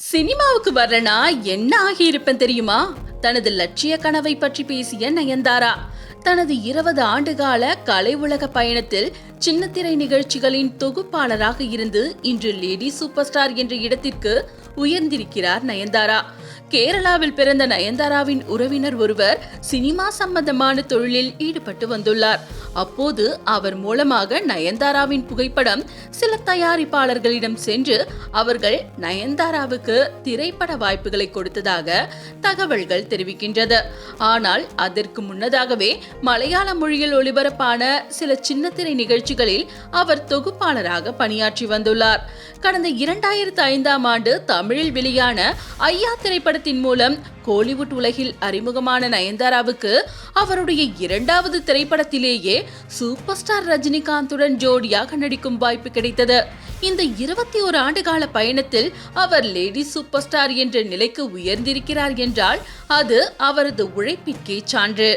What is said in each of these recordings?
சினிமாவுக்கு வர்றனா என்ன ஆகியிருப்பேன் தெரியுமா? தனது லட்சிய கனவை பற்றி பேசிய நயன்தாரா தனது இருபது ஆண்டுகால கலை உலக பயணத்தில் சின்னத்திரை நிகழ்ச்சிகளின் தொகுப்பாளராக இருந்து இன்று லேடி சூப்பர் ஸ்டார் என்ற இடத்திற்கு உயர்ந்திருக்கிறார் நயன்தாரா. கேரளாவில் பிறந்த நயன்தாராவின் உறவினர் ஒருவர் சினிமா சம்பந்தமான தொழிலில் ஈடுபட்டு வந்துள்ளார். அப்போது அவர் மூலமாக நயன்தாராவின் புகைப்படம் சில தயாரிப்பாளர்களிடம் சென்று அவர்கள் நயன்தாராவுக்கு திரைப்பட வாய்ப்புகளை கொடுத்ததாக தகவல்கள் தெரிவிக்கின்றது. ஆனால் அதற்கு முன்னதாகவே மலையாள மொழியில் ஒளிபரப்பான சில சின்னத்திரை நிகழ்ச்சிகளில் அவர் தொகுப்பாளராக பணியாற்றி வந்துள்ளார். கடந்த இரண்டாயிரத்து ஐந்தாம் ஆண்டு தமிழில் வெளியான ஐயா திரைப்படத்தின் மூலம் கோலிவுட் உலகில் அறிமுகமான நயன்தாராவுக்கு அவருடைய இரண்டாவது திரைப்படத்திலேயே சூப்பர் ஸ்டார் ரஜினிகாந்துடன் ஜோடியாக நடிக்கும் வாய்ப்பு கிடைத்தது. இந்த இருபத்தி ஒரு ஆண்டு கால பயணத்தில் அவர் லேடி சூப்பர் ஸ்டார் என்ற நிலைக்கு உயர்ந்திருக்கிறார் என்றால் அது அவரது உழைப்பிற்கே சான்று.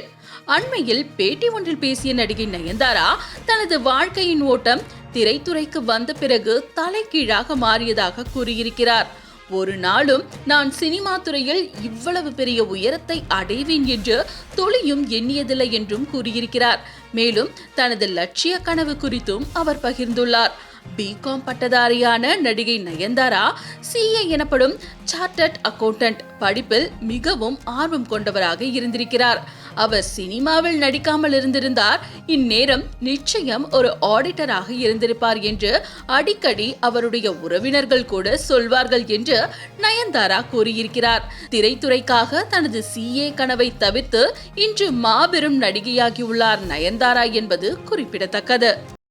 அண்மையில் பேட்டி ஒன்றில் பேசிய நடிகை நயன்தாரா தனது வாழ்க்கையின் ஓட்டம் திரைத்துறைக்கு வந்த பிறகு தலைகீழாக மாறியதாக கூறியிருக்கிறார். ஒரு நாளும் நான் சினிமா துறையில் இவ்வளவு பெரிய உயரத்தை அடைவேன் என்று துளியும் எண்ணியதில்லை என்றும் கூறியிருக்கிறார். மேலும் தனது லட்சிய கனவு குறித்தும் அவர் பகிர்ந்துள்ளார். பிகாம் பட்டதாரியான நடிகை நயன்தாரா சிஏ எனப்படும் சார்ட்டர்ட் அக்கவுண்டன்ட் படிப்பில் மிகவும் ஆர்வம் கொண்டவராக இருந்திருக்கிறார். அவர் சினிமாவில் நடிக்காமல் இருந்திருந்தார். இந்நேரம் நிச்சயம் ஒரு ஆடிட்டராக இருந்திருப்பார் என்று அடிக்கடி அவருடைய உறவினர்கள் கூட சொல்வார்கள் என்று நயன்தாரா கூறியிருக்கிறார். திரைத்துறைக்காக தனது சிஏ கனவை தவிர்த்து இன்று மாபெரும் நடிகையாகியுள்ளார் நயன்தாரா என்பது குறிப்பிடத்தக்கது.